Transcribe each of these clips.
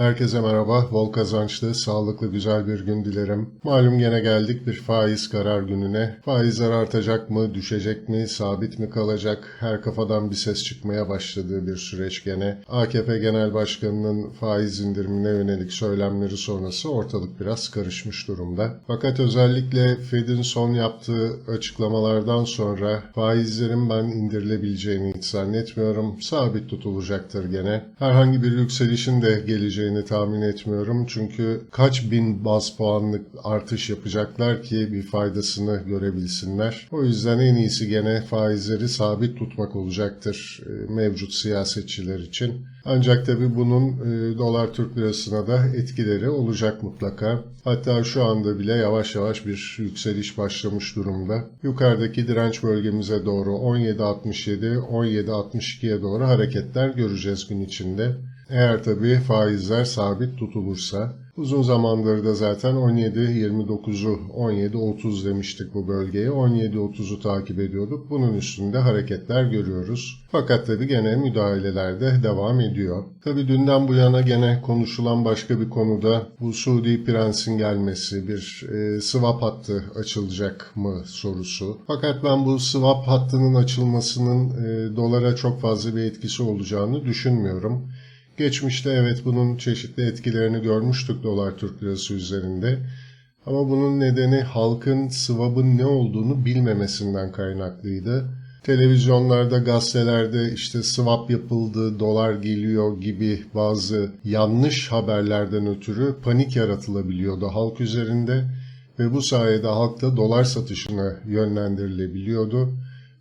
Herkese merhaba, bol kazançlı, sağlıklı, güzel bir gün dilerim. Malum gene geldik bir faiz karar gününe. Faizler artacak mı, düşecek mi, sabit mi kalacak? Her kafadan bir ses çıkmaya başladığı bir süreç gene. AKP Genel Başkanı'nın faiz indirimine yönelik söylemleri sonrası ortalık biraz karışmış durumda. Fakat özellikle Fed'in son yaptığı açıklamalardan sonra faizlerin ben indirilebileceğini hiç zannetmiyorum. Sabit tutulacaktır gene. Herhangi bir yükselişin de geleceğini tahmin etmiyorum. Çünkü kaç bin baz puanlık artış yapacaklar ki bir faydasını görebilsinler. O yüzden en iyisi gene faizleri sabit tutmak olacaktır e, mevcut siyasetçiler için. Ancak tabi bunun e, dolar Türk lirasına da etkileri olacak mutlaka. Hatta şu anda bile yavaş yavaş bir yükseliş başlamış durumda. Yukarıdaki direnç bölgemize doğru 17.67, 17.62'ye doğru hareketler göreceğiz gün içinde. Eğer tabii faizler sabit tutulursa. Uzun zamandır da zaten 17-29'u 17-30 demiştik bu bölgeye. 17-30'u takip ediyorduk. Bunun üstünde hareketler görüyoruz. Fakat tabii gene müdahaleler de devam ediyor. Tabii dünden bu yana gene konuşulan başka bir konuda bu Suudi Prens'in gelmesi, bir e, swap hattı açılacak mı sorusu. Fakat ben bu swap hattının açılmasının e, dolara çok fazla bir etkisi olacağını düşünmüyorum. Geçmişte evet bunun çeşitli etkilerini görmüştük dolar Türk lirası üzerinde. Ama bunun nedeni halkın swap'ın ne olduğunu bilmemesinden kaynaklıydı. Televizyonlarda, gazetelerde işte swap yapıldı, dolar geliyor gibi bazı yanlış haberlerden ötürü panik yaratılabiliyordu halk üzerinde ve bu sayede halk da dolar satışına yönlendirilebiliyordu.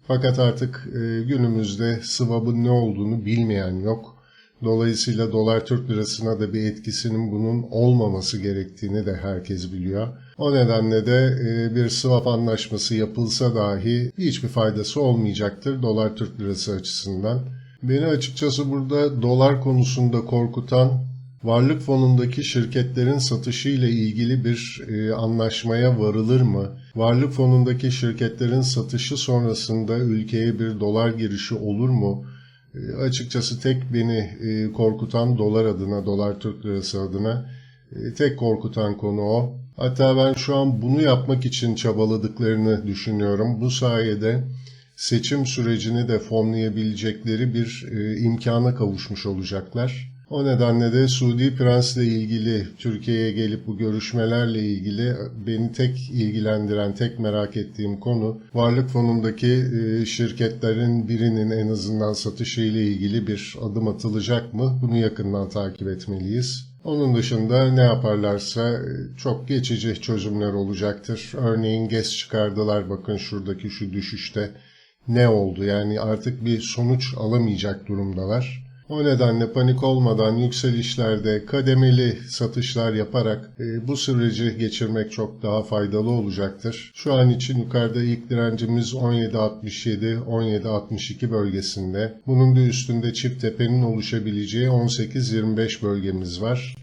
Fakat artık e, günümüzde swap'ın ne olduğunu bilmeyen yok. Dolayısıyla dolar Türk lirasına da bir etkisinin bunun olmaması gerektiğini de herkes biliyor. O nedenle de e, bir swap anlaşması yapılsa dahi hiçbir faydası olmayacaktır dolar Türk lirası açısından. Beni açıkçası burada dolar konusunda korkutan varlık fonundaki şirketlerin satışı ile ilgili bir e, anlaşmaya varılır mı? Varlık fonundaki şirketlerin satışı sonrasında ülkeye bir dolar girişi olur mu? E, açıkçası tek beni e, korkutan dolar adına, dolar Türk lirası adına e, tek korkutan konu o. Hatta ben şu an bunu yapmak için çabaladıklarını düşünüyorum. Bu sayede seçim sürecini de fonlayabilecekleri bir imkana kavuşmuş olacaklar. O nedenle de Suudi Prens'le ilgili Türkiye'ye gelip bu görüşmelerle ilgili beni tek ilgilendiren, tek merak ettiğim konu varlık fonundaki şirketlerin birinin en azından satışı ile ilgili bir adım atılacak mı? Bunu yakından takip etmeliyiz. Onun dışında ne yaparlarsa çok geçici çözümler olacaktır. Örneğin GES çıkardılar bakın şuradaki şu düşüşte ne oldu? Yani artık bir sonuç alamayacak durumdalar. O nedenle panik olmadan yükselişlerde kademeli satışlar yaparak e, bu süreci geçirmek çok daha faydalı olacaktır. Şu an için yukarıda ilk direncimiz 17.67-17.62 bölgesinde. Bunun da üstünde çift tepenin oluşabileceği 18-25 bölgemiz var.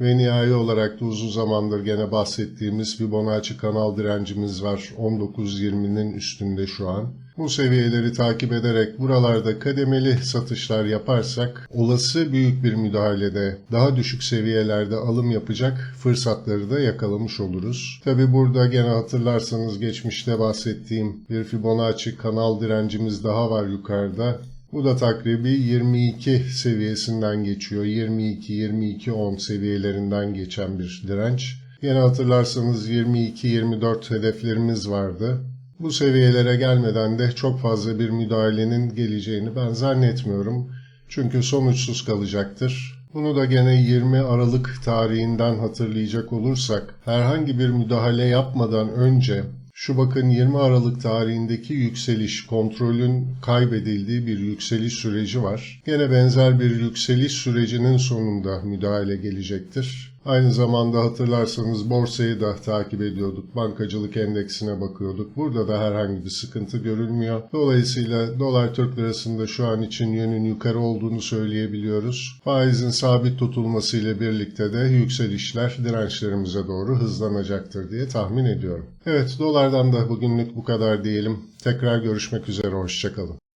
Ve nihai olarak da uzun zamandır gene bahsettiğimiz Fibonacci kanal direncimiz var. 19.20'nin üstünde şu an. Bu seviyeleri takip ederek buralarda kademeli satışlar yaparsak olası büyük bir müdahalede daha düşük seviyelerde alım yapacak fırsatları da yakalamış oluruz. Tabi burada gene hatırlarsanız geçmişte bahsettiğim bir Fibonacci kanal direncimiz daha var yukarıda. Bu da takribi 22 seviyesinden geçiyor. 22-22-10 seviyelerinden geçen bir direnç. Yine hatırlarsanız 22-24 hedeflerimiz vardı. Bu seviyelere gelmeden de çok fazla bir müdahalenin geleceğini ben zannetmiyorum. Çünkü sonuçsuz kalacaktır. Bunu da gene 20 Aralık tarihinden hatırlayacak olursak herhangi bir müdahale yapmadan önce şu bakın 20 Aralık tarihindeki yükseliş, kontrolün kaybedildiği bir yükseliş süreci var. Gene benzer bir yükseliş sürecinin sonunda müdahale gelecektir. Aynı zamanda hatırlarsanız borsayı da takip ediyorduk. Bankacılık endeksine bakıyorduk. Burada da herhangi bir sıkıntı görülmüyor. Dolayısıyla dolar Türk lirasında şu an için yönün yukarı olduğunu söyleyebiliyoruz. Faizin sabit tutulması ile birlikte de yükselişler dirençlerimize doğru hızlanacaktır diye tahmin ediyorum. Evet dolardan da bugünlük bu kadar diyelim. Tekrar görüşmek üzere. Hoşçakalın.